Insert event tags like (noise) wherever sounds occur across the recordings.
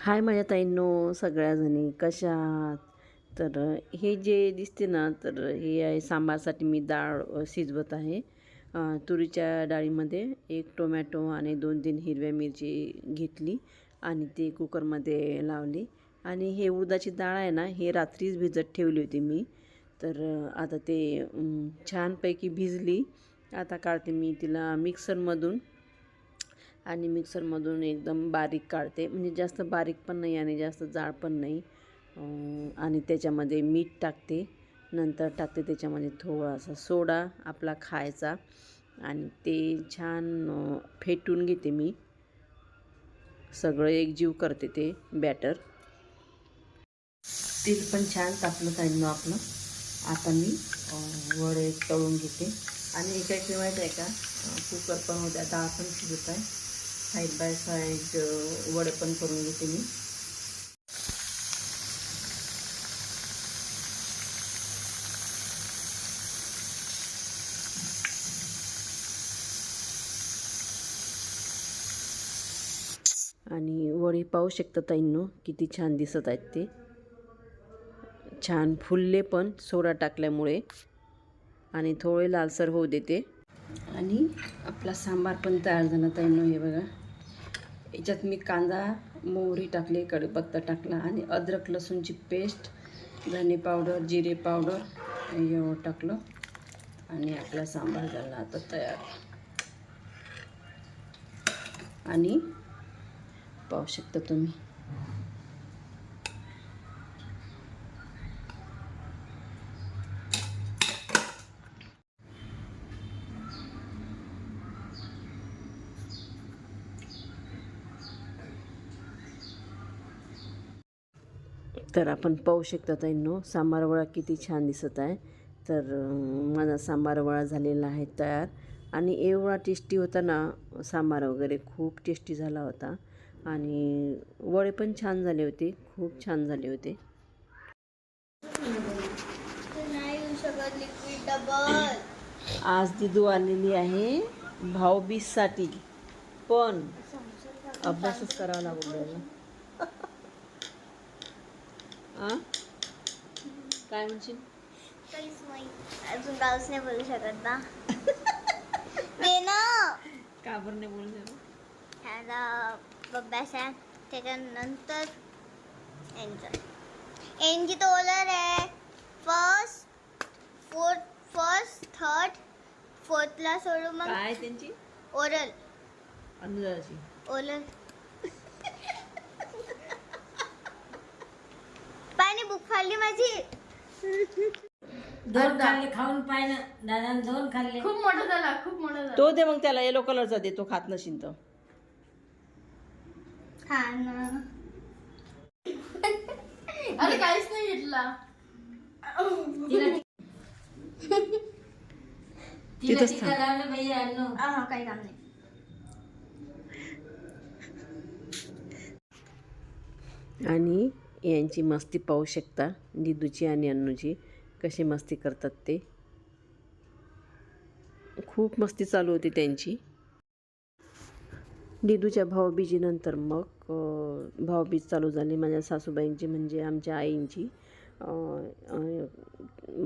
हाय माझ्या ताईंनो सगळ्याजणी कशा तर हे जे दिसते ना तर हे आहे सांबारसाठी मी डाळ शिजवत आहे. तुरीच्या डाळीमध्ये एक टोमॅटो आणि दोन तीन हिरव्या मिरची घेतली आणि ती कुकरमध्ये लावली. आणि हे उदाची डाळ आहे ना हे रात्रीच भिजत ठेवली होती मी. तर आता ते छानपैकी भिजली. आता काढते मी तिला मिक्सरमधून. आणि मिक्सरमधून एकदम बारीक काढते. म्हणजे जास्त बारीक पण नाही आणि जास्त जाड पण नाही. आणि त्याच्यामध्ये मीठ टाकते. नंतर टाकते त्याच्यामध्ये थोडासा सोडा आपला खायचा. आणि ते छान फेटून घेते मी. सगळं एकजीव करते ते बॅटर. तेल पण छान तापलं पाहिजे आपलं. आता मी वडे तळून घेते. आणि एका इकडे आहे का? कुकर पण होते. आता आपण शिजत आहे. साईड बाय साईड वडे पण करून घेते मी. आणि वडे पाहू शकता ताईंनो किती छान दिसत आहेत ते. छान फुलले पण सोडा टाकल्यामुळे. आणि थोडे लालसर होऊ देते. आणि आपला सांबार पण तयार झाला ताईंनो हे बघा. याच्यात मी कांदा मोहरी टाकली कडीपत्ता टाकला आणि अद्रक लसूणची पेस्ट धने पावडर जिरे पावडर एवढं टाकलं आणि आपला सांबार झाला आता तयार. आणि पाहू शकता तुम्ही. तर आपण पाहू शकता ताईंनो सांबारवळा किती छान दिसत आहे. तर माझा सांबार वडा झालेला आहे तयार. आणि एवढा टेस्टी होता ना सांबार वगैरे खूप टेस्टी झाला होता. आणि वडे पण छान झाले होते खूप छान झाले होते. आज दिदू आलेली आहे भाऊबीजसाठी. पण अभ्यासच करावा लागू काय म्हणशील? काहीच नाही. अजून काहीच नाही बोलू शकत ना ते ना का बरं नाही बोलू ह्याला अभ्यास आहे त्याच्यानंतर एन्जॉय एनजी तो ओलर आहे. फर्स्ट फोर्थ फर्स्ट थर्ड फोर्थला सोडू मग. काय त्यांची? ओरल अनुजाची ओलर बुक फाडली माझी. दोन खाल्ले खाऊन पाहिलं दादा दोन खाल्ले. खूप मोठा झाला खूप मोठा झाला. तो दे मग त्याला येलो कलरचा दे तो खात नशील तर हा ना. अरे काहीच नाही घेतला. तिला (laughs) तिला तिथंच टीका लावलं पाहिजे अण्णू हा काही काम नाही. आणि यांची मस्ती पाहू शकता. दिदूची आणि अन्नूची कशी मस्ती करतात ते. खूप मस्ती चालू होती त्यांची. दिदूच्या भाऊबीजीनंतर मग भाऊबीज चालू झाली. माझ्या सासूबाईंची म्हणजे आमच्या आईंची.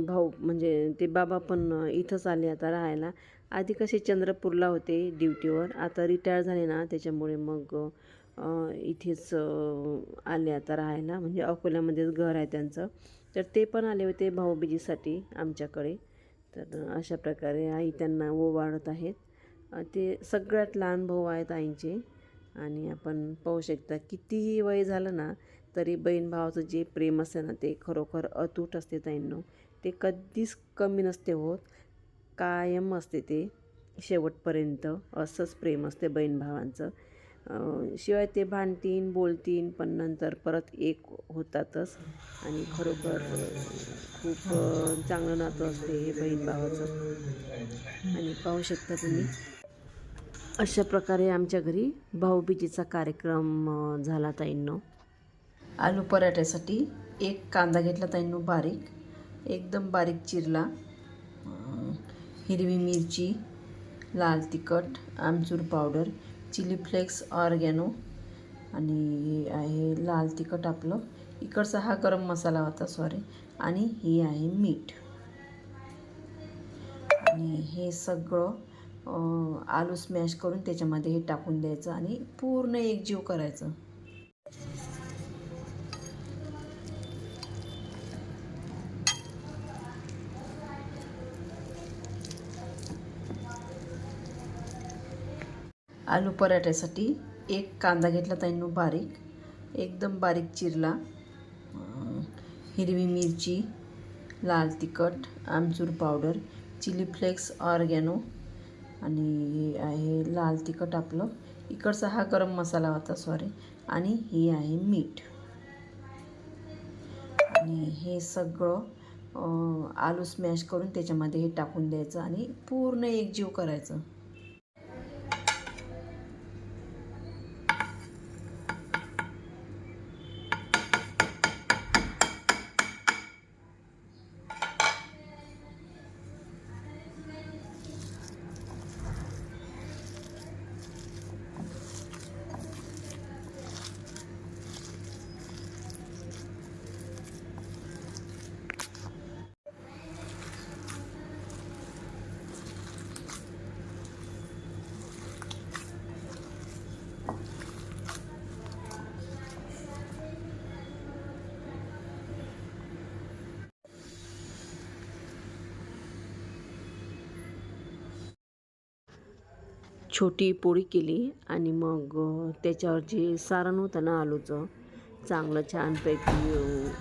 भाऊ म्हणजे ते बाबा पण इथंच आले आता राहायला. आधी कसे चंद्रपूरला होते ड्युटीवर. आता रिटायर झाले ना त्याच्यामुळे मग इथेच आले आता राहायला. म्हणजे अकोल्यामध्येच घर आहे त्यांचं. तर ते पण आले होते भाऊबीजीसाठी आमच्याकडे. तर अशा प्रकारे आई त्यांना ओवाळत आहेत. ते सगळ्यात लहान भाऊ आहेत आईचे. आणि आपण पाहू शकता कितीही वय झालं ना तरी बहीण भावाचं जे प्रेम असते ना ते खरोखर अतूट असते ताईंनो. ते कधीच कमी नसते होत. कायम असते ते शेवटपर्यंत असंच प्रेम असते बहीण भावांचं. शिवाय ते भांडतीन बोलतीन पण नंतर परत एक होतातच. आणि खरोखर खूप चांगलं नातं असते हे बहीण भावाचं. आणि पाहू शकता तुम्ही. अशा प्रकारे आमच्या घरी भाऊबीजेचा कार्यक्रम झाला ताईंनो. आलू पराठ्यासाठी एक कांदा घेतला ताईंनो बारीक. एकदम बारीक चिरला. हिरवी मिरची लाल तिखट amchur powder chili flakes oregano आणि हे आहे लाल तिखट आपलं. इकडचा हा गरम मसाला होता सॉरी आणि हे आहे मीठ. आणि हे सगळं आलू स्मॅश करून त्याच्यामध्ये हे टाकून द्यायचं आणि पूर्ण एकजीव करायचं. आलू पराठ्यासाठी एक कांदा घेतला ताईंनो बारीक एकदम बारीक चिरला. हिरवी मिरची लाल तिखट amchur powder chili flakes oregano आणि हे आहे लाल तिखट आपलं. इकडचा हा गरम मसाला होता सॉरी आणि हे आहे मीठ. आणि हे सगळं आलू स्मॅश करून त्याच्यामध्ये हे टाकून द्यायचं आणि पूर्ण एकजीव करायचं. छोटी पोळी केली आणि मग त्याच्यावर जे सारण होतं ना आलूचं चांगलं छानपैकी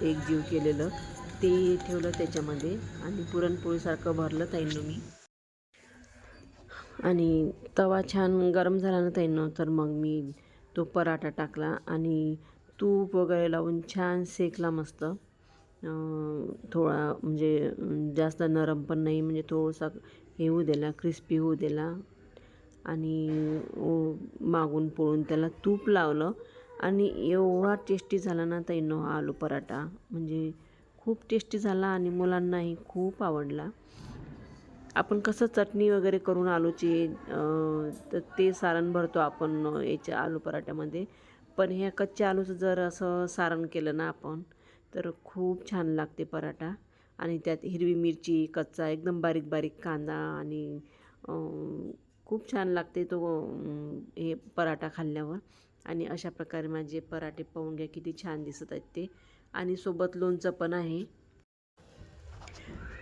एक जीव केलेलं ते ठेवलं त्याच्यामध्ये आणि पुरणपोळीसारखं भरलं ताईनं. मी आणि तवा छान गरम झाला ना ताईनं तर मग मी तो पराठा टाकला आणि तूप वगैरे लावून छान शेकला मस्त. थोडा म्हणजे जास्त नरम पण नाही म्हणजे थोडासा हे होऊ दिला क्रिस्पी होऊ दिला. आणि मागून पोळून त्याला तूप लावलं. आणि एवढा टेस्टी झाला ना ताईंनो हा आलू पराठा. म्हणजे खूप टेस्टी झाला आणि मुलांनाही खूप आवडला. आपण कसं चटणी वगैरे करून आलूची तर ते सारण भरतो आपण याच्या आलू पराठ्यामध्ये. पण ह्या कच्च्या आलूचं जर असं सारण केलं ना आपण तर खूप छान लागते पराठा. आणि त्यात हिरवी मिरची कच्चा एकदम बारीक बारीक कांदा आणि खूप छान लागते तो हे पराठा खाल्ल्यावर. आणि अशा प्रकारे माझे पराठे पाहून घ्या किती छान दिसत आहेत ते. आणि सोबत लोणचं पण आहे.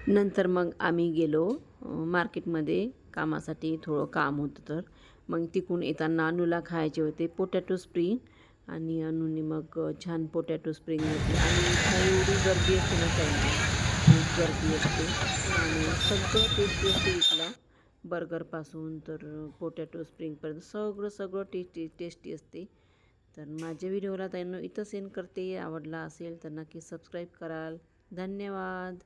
नंतर मग आम्ही गेलो मार्केटमध्ये कामासाठी थोडं काम होतं तर. मग तिकडून येताना अनुला खायचे होते पोटॅटो स्प्रिंग. आणि अनुने मग छान पोटॅटो स्प्रिंग घेतली. आणि एवढी गर्दी असते ना त्यांना गर्दी असते. आणि सगळं तेच असते बर्गरपासून तर पोटॅटो स्प्रिंगपर्यंत सगळं सगळं टेस्टी टेस्टी असते. तर माझ्या व्हिडिओला त्यांना इथं सेंड करते. आवडला असेल तर नक्की सबस्क्राईब कराल. धन्यवाद.